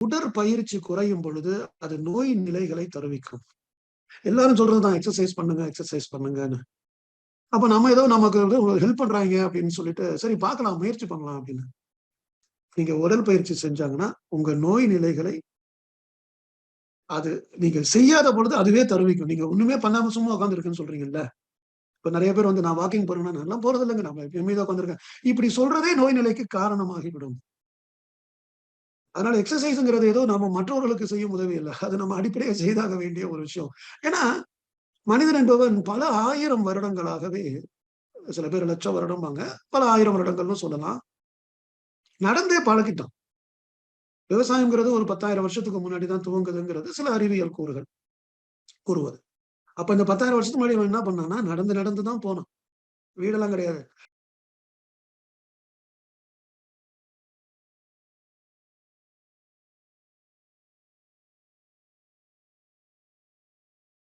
உடற்பயிற்சி குறையும் பொழுது அது நோய் நிலைகளை தருவிக்கும். எல்லாரும் சொல்றதுதான் எக்ஸசைஸ் பண்ணுங்க எக்ஸசைஸ் பண்ணுங்கன்னு. அப்ப நம்ம ஏதோ நமக்கு ஹெல்ப் பண்றாங்க அப்படின்னு சொல்லிட்டு சரி பார்க்கலாம் முயற்சி பண்ணலாம் அப்படின்னு. நீங்க உடல் பயிற்சி செஞ்சாங்கன்னா உங்க நோய் நிலைகளை அது நீங்க செய்யாத பொழுது அதுவே தருவிக்கும். நீங்க ஒண்ணுமே பண்ணாம சும்மா உட்காந்துருக்குன்னு சொல்றீங்கல்ல? இப்ப நிறைய பேர் வந்து நான் வாக்கிங் போறேன்னா நல்லா போறது இல்லைங்க நம்ம எப்பயுமே தான் உட்காந்துருக்கேன் இப்படி சொல்றதே நோய் நிலைக்கு காரணமாகிவிடும். அதனால எக்ஸசைஸ்ங்கிறது ஏதோ நம்ம மற்றவர்களுக்கு செய்யும் உதவி இல்லை அது நம்ம அடிப்படையை செய்தாக வேண்டிய ஒரு விஷயம். ஏன்னா மனிதன் என்பவன் பல ஆயிரம் வருடங்களாகவே சில பேர் லட்சம் வருடம்பாங்க. பல ஆயிரம் வருடங்கள்னு சொல்லலாம். நடந்தே பழகிட்டான். விவசாயம்ங்கிறது ஒரு பத்தாயிரம் வருஷத்துக்கு முன்னாடி தான் துவங்குதுங்கிறது சில அறிவியல் கூறுகள் கூறுவது. அப்ப இந்த பத்தாயிரம் வருஷத்துக்கு முன்னாடி என்ன பண்ணான்னா நடந்து நடந்து தான் போனோம் வீடெல்லாம் கிடையாது.